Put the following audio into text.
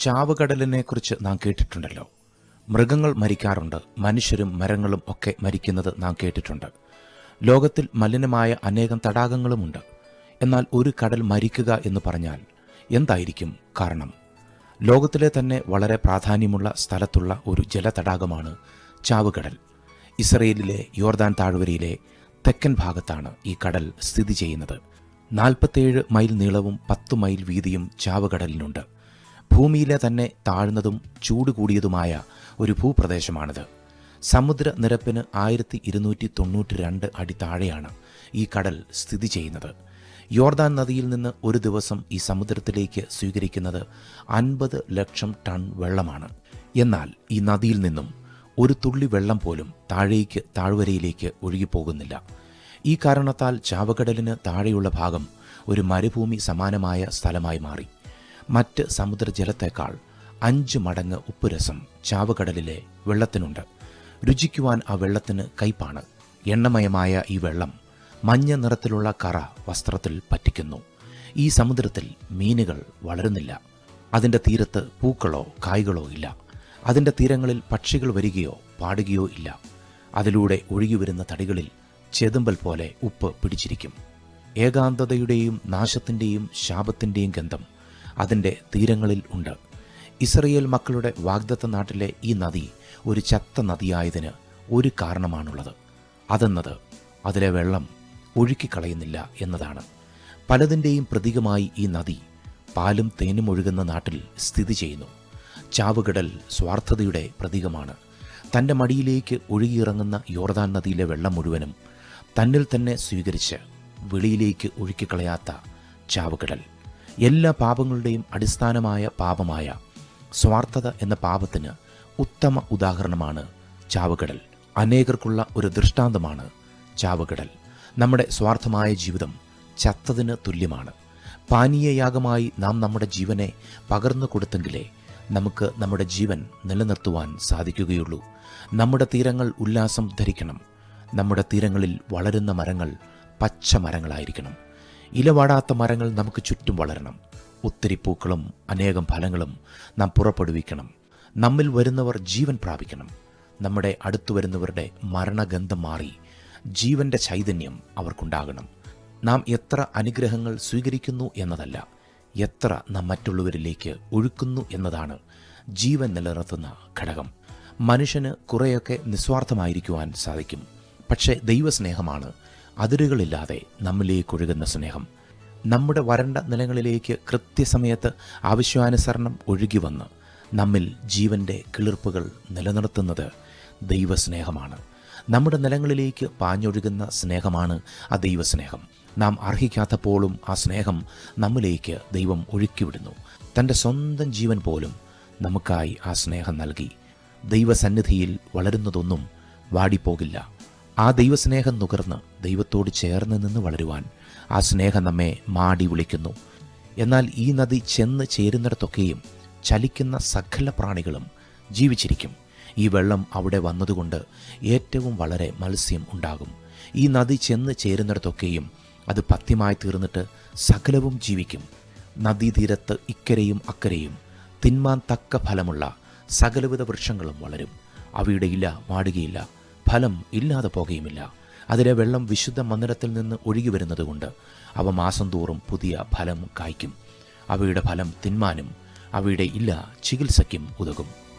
ചാവുകടലിനെക്കുറിച്ച് നാം കേട്ടിട്ടുണ്ടല്ലോ. മൃഗങ്ങൾ മരിക്കാറുണ്ട്. മനുഷ്യരും മരങ്ങളും ഒക്കെ മരിക്കുന്നത് നാം കേട്ടിട്ടുണ്ട്. ലോകത്തിൽ മലിനമായ അനേകം തടാകങ്ങളുമുണ്ട്. എന്നാൽ ഒരു കടൽ മരിക്കുക എന്ന് പറഞ്ഞാൽ എന്തായിരിക്കും കാരണം? ലോകത്തിലെ തന്നെ വളരെ പ്രാധാന്യമുള്ള സ്ഥലത്തുള്ള ഒരു ജലതടാകമാണ് ചാവുകടൽ. ഇസ്രയേലിലെ യോർദാൻ താഴ്വരയിലെ തെക്കൻ ഭാഗത്താണ് ഈ കടൽ സ്ഥിതി ചെയ്യുന്നത്. നാൽപ്പത്തേഴ് മൈൽ നീളവും പത്ത് മൈൽ വീതിയും ചാവുകടലിനുണ്ട്. ഭൂമിയിലെ തന്നെ താഴ്ന്നതും ചൂട് കൂടിയതുമായ ഒരു ഭൂപ്രദേശമാണിത്. സമുദ്രനിരപ്പിന് ആയിരത്തി ഇരുന്നൂറ്റി തൊണ്ണൂറ്റി രണ്ട് അടി താഴെയാണ് ഈ കടൽ സ്ഥിതി ചെയ്യുന്നത്. യോർദാൻ നദിയിൽ നിന്ന് ഒരു ദിവസം ഈ സമുദ്രത്തിലേക്ക് സ്വീകരിക്കുന്നത് അൻപത് ലക്ഷം ടൺ വെള്ളമാണ്. എന്നാൽ ഈ നദിയിൽ നിന്നും ഒരു തുള്ളി വെള്ളം പോലും താഴേക്ക് താഴ്വരയിലേക്ക് ഒഴുകിപ്പോകുന്നില്ല. ഈ കാരണത്താൽ ചാവക്കടലിന് താഴെയുള്ള ഭാഗം ഒരു മരുഭൂമി സമാനമായ സ്ഥലമായി മാറി. മറ്റ് സമുദ്രജലത്തേക്കാൾ അഞ്ച് മടങ്ങ് ഉപ്പുരസം ചാവുകടലിലെ വെള്ളത്തിനുണ്ട്. രുചിക്കുവാൻ ആ വെള്ളത്തിന് കയ്പാണ്. എണ്ണമയമായ ഈ വെള്ളം മഞ്ഞ നിറത്തിലുള്ള കറ വസ്ത്രത്തിൽ പറ്റിക്കുന്നു. ഈ സമുദ്രത്തിൽ മീനുകൾ വളരുന്നില്ല. അതിന്റെ തീരത്ത് പൂക്കളോ കായ്കളോ ഇല്ല. അതിന്റെ തീരങ്ങളിൽ പക്ഷികൾ വരികയോ പാടുകയോ ഇല്ല. അതിലൂടെ ഒഴുകിവരുന്ന തടികളിൽ ചെതുമ്പൽ പോലെ ഉപ്പ് പിടിച്ചിരിക്കും. ഏകാന്തതയുടെയും നാശത്തിന്റെയും ശാപത്തിന്റെയും ഗന്ധം അതിന്റെ തീരങ്ങളിൽ ഉണ്ട്. ഇസ്രയേൽ മക്കളുടെ വാഗ്ദത്ത നാട്ടിലെ ഈ നദി ഒരു ചത്ത നദിയായതിന് ഒരു കാരണമാണുള്ളത്. അതെന്നത് അതിലെ വെള്ളം ഒഴുക്കിക്കളയുന്നില്ല എന്നതാണ്. പലതിന്റെയും പ്രതീകമായി ഈ നദി പാലും തേനും ഒഴുകുന്ന നാട്ടിൽ സ്ഥിതി ചെയ്യുന്നു. ചാവുകടൽ സ്വാർത്ഥതയുടെ പ്രതീകമാണ്. തന്റെ മടിയിലേക്ക് ഒഴുകിയിറങ്ങുന്ന യോർദാൻ നദിയിലെ വെള്ളം മുഴുവനും തന്നിൽ തന്നെ സ്വീകരിച്ച് വെളിയിലേക്ക് ഒഴുക്കിക്കളയാത്ത ചാവുകടൽ. എല്ലാ പാപങ്ങളുടെയും അടിസ്ഥാനമായ പാപമായ സ്വാർത്ഥത എന്ന പാപത്തിന് ഉത്തമ ഉദാഹരണമാണ് ചാവുകടൽ. അനേകർക്കുള്ള ഒരു ദൃഷ്ടാന്തമാണ് ചാവുകടൽ. നമ്മുടെ സ്വാർത്ഥമായ ജീവിതം ചത്തതിന് തുല്യമാണ്. പാനീയയാഗമായി നാം നമ്മുടെ ജീവനെ പകർന്നു കൊടുത്തെങ്കിലേ നമുക്ക് നമ്മുടെ ജീവൻ നിലനിർത്തുവാൻ സാധിക്കുകയുള്ളൂ. നമ്മുടെ തീരങ്ങൾ ഉല്ലാസം ധരിക്കണം. നമ്മുടെ തീരങ്ങളിൽ വളരുന്ന മരങ്ങൾ പച്ച മരങ്ങളായിരിക്കണം. ഇലവാടാത്ത മരങ്ങൾ നമുക്ക് ചുറ്റും വളരണം. ഒത്തിരി പൂക്കളും അനേകം ഫലങ്ങളും നാം പുറപ്പെടുവിക്കണം. നമ്മിൽ വരുന്നവർ ജീവൻ പ്രാപിക്കണം. നമ്മുടെ അടുത്തു വരുന്നവരുടെ മരണഗന്ധം മാറി ജീവന്റെ ചൈതന്യം അവർക്കുണ്ടാകണം. നാം എത്ര അനുഗ്രഹങ്ങൾ സ്വീകരിക്കുന്നു എന്നതല്ല എത്ര നാം മറ്റുള്ളവരിലേക്ക് ഒഴുക്കുന്നു എന്നതാണ് ജീവൻ നിലനിർത്തുന്ന ഘടകം. മനുഷ്യന് കുറേയൊക്കെ നിസ്വാർത്ഥമായിരിക്കുവാൻ സാധിക്കും. പക്ഷേ ദൈവസ്നേഹമാണ് അതിരുകളില്ലാതെ നമ്മിലേക്ക് ഒഴുകുന്ന സ്നേഹം. നമ്മുടെ വരണ്ട നിലങ്ങളിലേക്ക് കൃത്യസമയത്ത് ആവശ്യാനുസരണം ഒഴുകി വന്ന് നമ്മിൽ ജീവന്റെ കിളിർപ്പുകൾ നിലനിർത്തുന്നത് ദൈവസ്നേഹമാണ്. നമ്മുടെ നിലങ്ങളിലേക്ക് പാഞ്ഞൊഴുകുന്ന സ്നേഹമാണ് ആ ദൈവസ്നേഹം. നാം അർഹിക്കാത്തപ്പോഴും ആ സ്നേഹം നമ്മിലേക്ക് ദൈവം ഒഴുക്കിവിടുന്നു. തന്റെ സ്വന്തം ജീവൻ പോലും നമുക്കായി ആ സ്നേഹം നൽകി ദൈവസന്നിധിയിൽ വളരുന്നതൊന്നും വാടിപ്പോകില്ല. ആ ദൈവസ്നേഹം നുകർന്ന് ദൈവത്തോട് ചേർന്ന് നിന്ന് വളരുവാൻ ആ സ്നേഹം നമ്മെ മാടി വിളിക്കുന്നു. എന്നാൽ ഈ നദി ചെന്ന് ചേരുന്നിടത്തൊക്കെയും ചലിക്കുന്ന സകല പ്രാണികളും ജീവിച്ചിരിക്കും. ഈ വെള്ളം അവിടെ വന്നതുകൊണ്ട് ഏറ്റവും വളരെ മത്സ്യം ഉണ്ടാകും. ഈ നദി ചെന്ന് ചേരുന്നിടത്തൊക്കെയും അത് പത്യമായി തീർന്നിട്ട് സകലവും ജീവിക്കും. നദീതീരത്ത് ഇക്കരയും അക്കരയും തിന്മാൻ തക്ക ഫലമുള്ള സകലവിധ വൃക്ഷങ്ങളും വളരും. അവയുടെ ഇല വാടുകയില്ല. ഫലം ഇല്ലാതെ പോകുകയുമില്ല. അതിലെ വെള്ളം വിശുദ്ധ മന്ദിരത്തിൽ നിന്ന് ഒഴുകി വരുന്നതുകൊണ്ട് അവ മാസം തോറും പുതിയ ഫലം കായ്ക്കും. അവയുടെ ഫലം തിന്മാനും അവയുടെ ഇല്ല ചികിത്സയ്ക്കും ഉതകും.